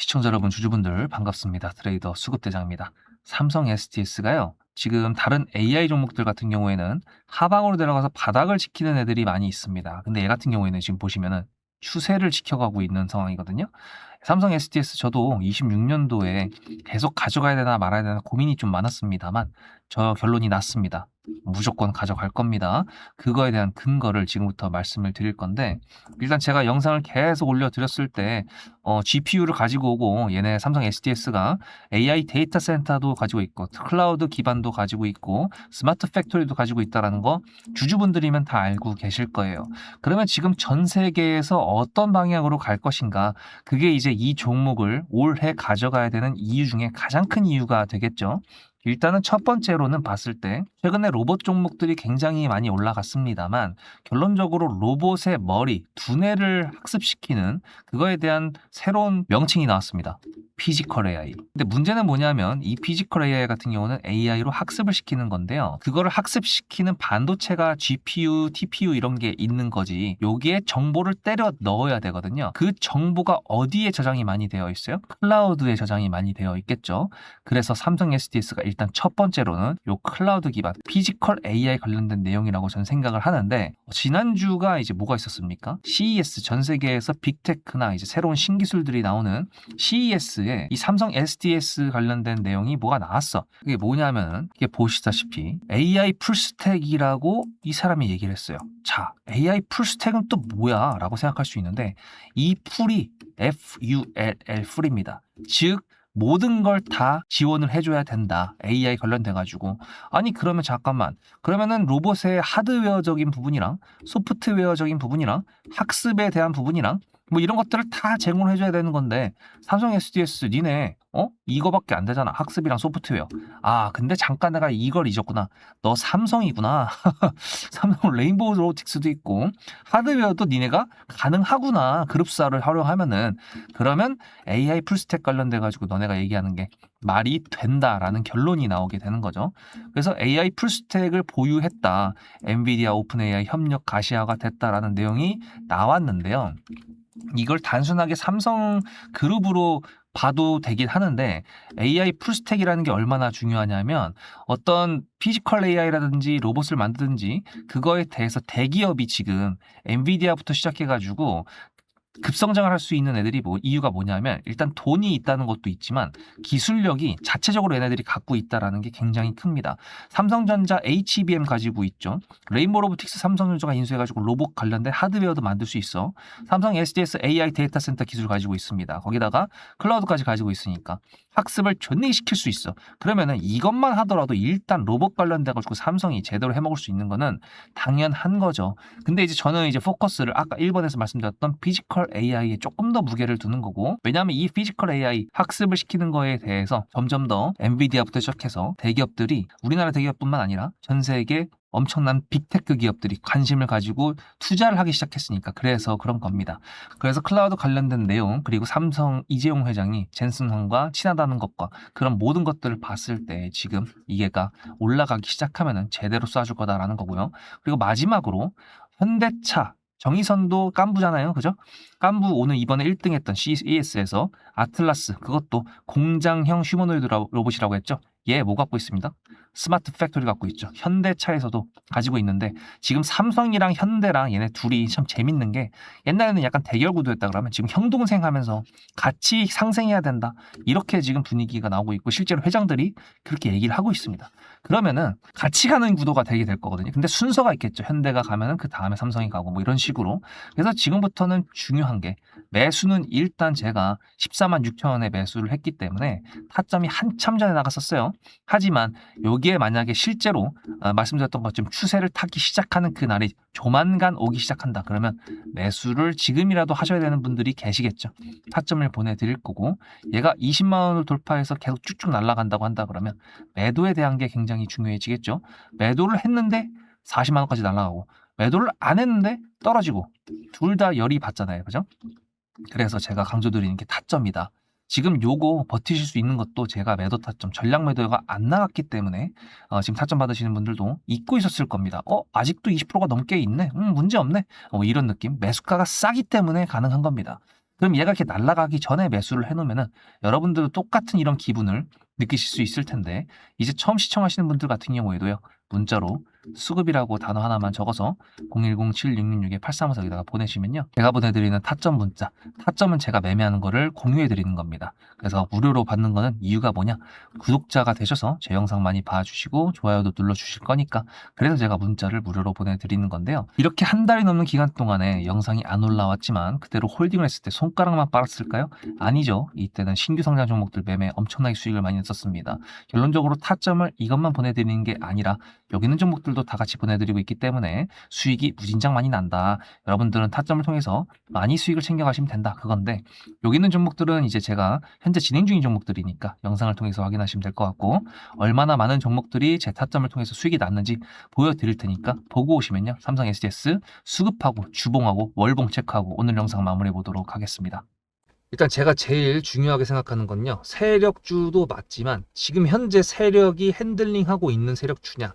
시청자 여러분, 주주분들 반갑습니다. 트레이더 수급대장입니다. 삼성 STS가요. 지금 다른 AI 종목들 같은 경우에는 하방으로 내려가서 바닥을 지키는 애들이 많이 있습니다. 근데 얘 같은 경우에는 지금 보시면은 추세를 지켜가고 있는 상황이거든요. 삼성 STS 저도 26년도에 계속 가져가야 되나 말아야 되나 고민이 좀 많았습니다만 저 결론이 났습니다. 무조건 가져갈 겁니다. 그거에 대한 근거를 지금부터 말씀을 드릴 건데 일단 제가 영상을 계속 올려드렸을 때 어, GPU를 가지고 오고 얘네 삼성 SDS가 AI 데이터 센터도 가지고 있고 클라우드 기반도 가지고 있고 스마트 팩토리도 가지고 있다라는 거 주주분들이면 다 알고 계실 거예요. 그러면 지금 전 세계에서 어떤 방향으로 갈 것인가 그게 이제 이 종목을 올해 가져가야 되는 이유 중에 가장 큰 이유가 되겠죠. 일단은 첫 번째로는 봤을 때 최근에 로봇 종목들이 굉장히 많이 올라갔습니다만 결론적으로 로봇의 머리, 두뇌를 학습시키는 그거에 대한 새로운 명칭이 나왔습니다. 피지컬 AI. 근데 문제는 뭐냐면 이 피지컬 AI 같은 경우는 AI로 학습을 시키는 건데요. 그거를 학습시키는 반도체가 GPU, TPU 이런 게 있는 거지. 여기에 정보를 때려 넣어야 되거든요. 그 정보가 어디에 저장이 많이 되어 있어요? 클라우드에 저장이 많이 되어 있겠죠. 그래서 삼성 SDS가 일단 첫 번째로는 요 클라우드 기반 피지컬 AI 관련된 내용이라고 저는 생각을 하는데 지난주가 이제 뭐가 있었습니까? CES 전 세계에서 빅테크나 이제 새로운 신기술들이 나오는 CES에 이 삼성 SDS 관련된 내용이 뭐가 나왔어. 그게 뭐냐면 이게 보시다시피 AI 풀스택이라고 이 사람이 얘기를 했어요. 자, AI 풀스택은 또 뭐야? 라고 생각할 수 있는데 이 풀이 F-U-L-L 풀입니다. 즉 모든 걸 다 지원을 해줘야 된다. AI 관련돼 가지고 아니 그러면 잠깐만 그러면은 로봇의 하드웨어적인 부분이랑 소프트웨어적인 부분이랑 학습에 대한 부분이랑 뭐 이런 것들을 다 제공을 해줘야 되는 건데 삼성 SDS 니네 어? 이거밖에 안 되잖아. 학습이랑 소프트웨어. 아 근데 잠깐 내가 이걸 잊었구나. 너 삼성이구나. 삼성 레인보우 로보틱스도 있고 하드웨어도 니네가 가능하구나. 그룹사를 활용하면은. 그러면 AI 풀스택 관련돼 가지고 너네가 얘기하는 게 말이 된다라는 결론이 나오게 되는 거죠. 그래서 AI 풀스택을 보유했다. 엔비디아 오픈 AI 협력 가시화가 됐다라는 내용이 나왔는데요. 이걸 단순하게 삼성 그룹으로 봐도 되긴 하는데 AI 풀스택이라는 게 얼마나 중요하냐면 어떤 피지컬 AI라든지 로봇을 만드든지 그거에 대해서 대기업이 지금 엔비디아부터 시작해가지고 급성장을 할 수 있는 애들이 뭐 이유가 뭐냐면 일단 돈이 있다는 것도 있지만 기술력이 자체적으로 얘네들이 갖고 있다라는 게 굉장히 큽니다. 삼성전자 HBM 가지고 있죠. 레인보 로보틱스 삼성전자가 인수해가지고 로봇 관련된 하드웨어도 만들 수 있어. 삼성 SDS AI 데이터 센터 기술 가지고 있습니다. 거기다가 클라우드까지 가지고 있으니까 학습을 존내시킬 수 있어. 그러면은 이것만 하더라도 일단 로봇 관련돼 가지고 삼성이 제대로 해먹을 수 있는 거는 당연한 거죠. 근데 이제 저는 이제 포커스를 아까 1번에서 말씀드렸던 피지컬 AI에 조금 더 무게를 두는 거고 왜냐하면 이 피지컬 AI 학습을 시키는 거에 대해서 점점 더 엔비디아부터 시작해서 대기업들이 우리나라 대기업뿐만 아니라 전 세계 엄청난 빅테크 기업들이 관심을 가지고 투자를 하기 시작했으니까 그래서 그런 겁니다. 그래서 클라우드 관련된 내용 그리고 삼성 이재용 회장이 젠슨 황과 친하다는 것과 그런 모든 것들을 봤을 때 지금 이게가 올라가기 시작하면은 제대로 쏴줄 거다라는 거고요. 그리고 마지막으로 현대차 정의선도 깐부잖아요. 그죠? 깐부 오늘 이번에 1등 했던 CES에서 아틀라스 그것도 공장형 휴머노이드 로봇이라고 했죠. 얘 뭐 갖고 있습니다. 스마트 팩토리 갖고 있죠. 현대차에서도 가지고 있는데 지금 삼성이랑 현대랑 얘네 둘이 참 재밌는 게 옛날에는 약간 대결 구도였다 그러면 지금 형동생 하면서 같이 상생해야 된다. 이렇게 지금 분위기가 나오고 있고 실제로 회장들이 그렇게 얘기를 하고 있습니다. 그러면은 같이 가는 구도가 되게 될 거거든요. 근데 순서가 있겠죠. 현대가 가면은 그 다음에 삼성이 가고 뭐 이런 식으로. 그래서 지금부터는 중요한 게 매수는 일단 제가 14만 6천 원에 매수를 했기 때문에 타점이 한참 전에 나갔었어요. 하지만 여기 에 만약에 실제로 어, 말씀드렸던 것처럼 추세를 타기 시작하는 그 날이 조만간 오기 시작한다. 그러면 매수를 지금이라도 하셔야 되는 분들이 계시겠죠. 타점을 보내드릴 거고 얘가 20만 원을 돌파해서 계속 쭉쭉 날아간다고 한다 그러면 매도에 대한 게 굉장히 중요해지겠죠. 매도를 했는데 40만 원까지 날아가고 매도를 안 했는데 떨어지고 둘 다 열이 받잖아요. 그죠? 그래서 제가 강조드리는 게 타점이다. 지금 요거 버티실 수 있는 것도 제가 매도 타점, 전략 매도가 안 나갔기 때문에 어, 지금 타점 받으시는 분들도 잊고 있었을 겁니다. 어, 아직도 20%가 넘게 있네. 음, 문제 없네. 어, 이런 느낌. 매수가가 싸기 때문에 가능한 겁니다. 그럼 얘가 이렇게 날아가기 전에 매수를 해놓으면은 여러분들도 똑같은 이런 기분을 느끼실 수 있을 텐데 이제 처음 시청하시는 분들 같은 경우에도요 문자로 수급이라고 단어 하나만 적어서 010-7666-8354 여기다가 보내시면요. 제가 보내드리는 타점 문자 타점은 제가 매매하는 거를 공유해 드리는 겁니다. 그래서 무료로 받는 거는 이유가 뭐냐? 구독자가 되셔서 제 영상 많이 봐주시고 좋아요도 눌러주실 거니까 그래서 제가 문자를 무료로 보내드리는 건데요. 이렇게 한 달이 넘는 기간 동안에 영상이 안 올라왔지만 그대로 홀딩을 했을 때 손가락만 빨았을까요? 아니죠. 이때는 신규 성장 종목들 매매 엄청나게 수익을 많이 냈었습니다. 결론적으로 타점을 이것만 보내드리는 게 아니라 여기 있는 종목들 도 다 같이 보내드리고 있기 때문에 수익이 무진장 많이 난다. 여러분들은 타점을 통해서 많이 수익을 챙겨가시면 된다. 그건데 여기 있는 종목들은 이제 제가 현재 진행 중인 종목들이니까 영상을 통해서 확인하시면 될 것 같고 얼마나 많은 종목들이 제 타점을 통해서 수익이 났는지 보여드릴 테니까 보고 오시면요. 삼성 SDS 수급하고 주봉하고 월봉 체크하고 오늘 영상 마무리해 보도록 하겠습니다. 일단 제가 제일 중요하게 생각하는 건요. 세력주도 맞지만 지금 현재 세력이 핸들링하고 있는 세력주냐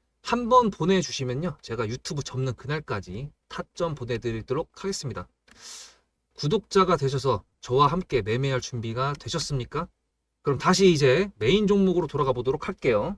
한 번 보내주시면요 제가 유튜브 접는 그날까지 타점 보내드리도록 하겠습니다. 구독자가 되셔서 저와 함께 매매할 준비가 되셨습니까? 그럼 다시 이제 메인 종목으로 돌아가 보도록 할게요.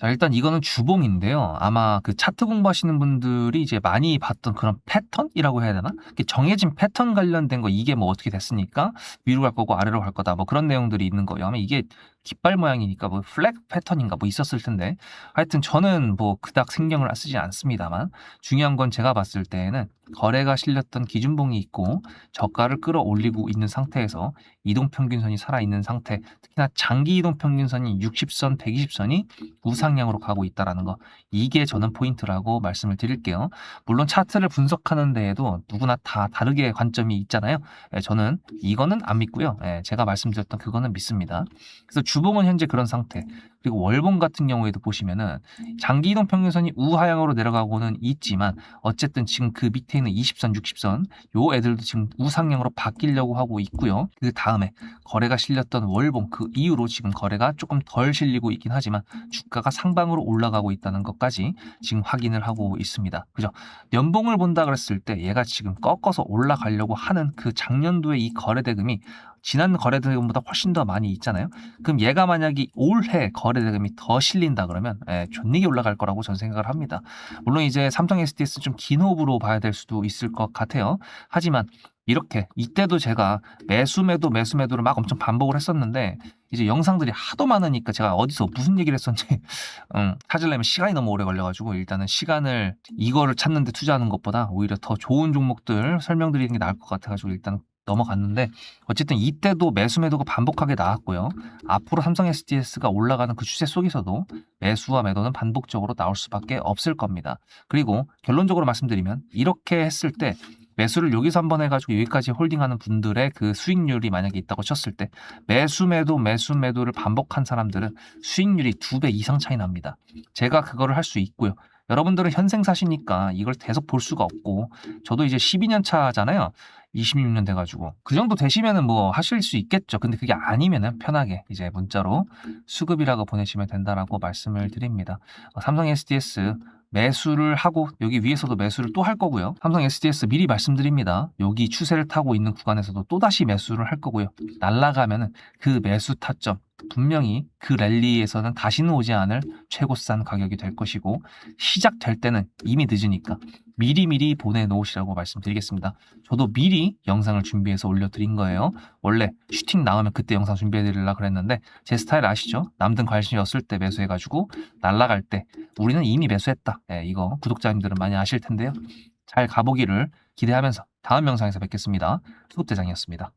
자, 일단 이거는 주봉인데요. 아마 그 차트 공부하시는 분들이 이제 많이 봤던 그런 패턴이라고 해야 되나? 정해진 패턴 관련된 거 이게 뭐 어떻게 됐으니까 위로 갈 거고 아래로 갈 거다. 뭐 그런 내용들이 있는 거예요. 아마 이게 깃발 모양이니까 뭐 플렉 패턴인가 뭐 있었을 텐데 하여튼 저는 뭐 그닥 신경을 쓰지 않습니다만 중요한 건 제가 봤을 때에는 거래가 실렸던 기준봉이 있고 저가를 끌어올리고 있는 상태에서 이동평균선이 살아있는 상태 특히나 장기 이동평균선이 60선, 120선이 우상향으로 가고 있다라는 거 이게 저는 포인트라고 말씀을 드릴게요. 물론 차트를 분석하는 데에도 누구나 다 다르게 관점이 있잖아요. 예, 저는 이거는 안 믿고요. 예, 제가 말씀드렸던 그거는 믿습니다. 그래서 주봉은 현재 그런 상태. 그리고 월봉 같은 경우에도 보시면은 장기 이동 평균선이 우하향으로 내려가고는 있지만 어쨌든 지금 그 밑에 있는 20선, 60선 요 애들도 지금 우상향으로 바뀌려고 하고 있고요. 그 다음에 거래가 실렸던 월봉 그 이후로 지금 거래가 조금 덜 실리고 있긴 하지만 주가가 상방으로 올라가고 있다는 것까지 지금 확인을 하고 있습니다. 그죠? 연봉을 본다 그랬을 때 얘가 지금 꺾어서 올라가려고 하는 그 작년도에 이 거래 대금이 지난 거래 대금보다 훨씬 더 많이 있잖아요. 그럼 얘가 만약에 올해 거래 대금이 더 실린다 그러면 예, 존나게 올라갈 거라고 저는 생각을 합니다. 물론 이제 삼성 SDS 좀 긴 호흡으로 봐야 될 수도 있을 것 같아요. 하지만 이렇게 이때도 제가 매수 매도 매수 매도를 막 엄청 반복을 했었는데 이제 영상들이 하도 많으니까 제가 어디서 무슨 얘기를 했었는지 음, 찾으려면 시간이 너무 오래 걸려가지고 일단은 시간을 이거를 찾는데 투자하는 것보다 오히려 더 좋은 종목들 설명드리는 게 나을 것 같아가지고 일단 넘어갔는데 어쨌든 이때도 매수 매도가 반복하게 나왔고요. 앞으로 삼성 SDS가 올라가는 그 추세 속에서도 매수와 매도는 반복적으로 나올 수밖에 없을 겁니다. 그리고 결론적으로 말씀드리면 이렇게 했을 때 매수를 여기서 한번 해가지고 여기까지 홀딩하는 분들의 그 수익률이 만약에 있다고 쳤을 때 매수 매도 매수 매도를 반복한 사람들은 수익률이 두 배 이상 차이 납니다. 제가 그거를 할 수 있고요. 여러분들은 현생사시니까 이걸 계속 볼 수가 없고 저도 이제 12년 차잖아요. 26년 돼가지고 그 정도 되시면은 뭐 하실 수 있겠죠. 근데 그게 아니면은 편하게 이제 문자로 수급이라고 보내시면 된다라고 말씀을 드립니다. 어, 삼성 SDS 매수를 하고 여기 위에서도 매수를 또 할 거고요. 삼성 SDS 미리 말씀드립니다. 여기 추세를 타고 있는 구간에서도 또 다시 매수를 할 거고요. 날라가면은 그 매수 타점 분명히 그 랠리에서는 다시는 오지 않을 최고 싼 가격이 될 것이고 시작될 때는 이미 늦으니까 미리미리 보내놓으시라고 말씀드리겠습니다. 저도 미리 영상을 준비해서 올려드린 거예요. 원래 슈팅 나오면 그때 영상 준비해드리려고 그랬는데 제 스타일 아시죠? 남든 관심이 없을 때 매수해가지고 날라갈 때 우리는 이미 매수했다. 예, 이거 구독자님들은 많이 아실 텐데요. 잘 가보기를 기대하면서 다음 영상에서 뵙겠습니다. 수급대장이었습니다.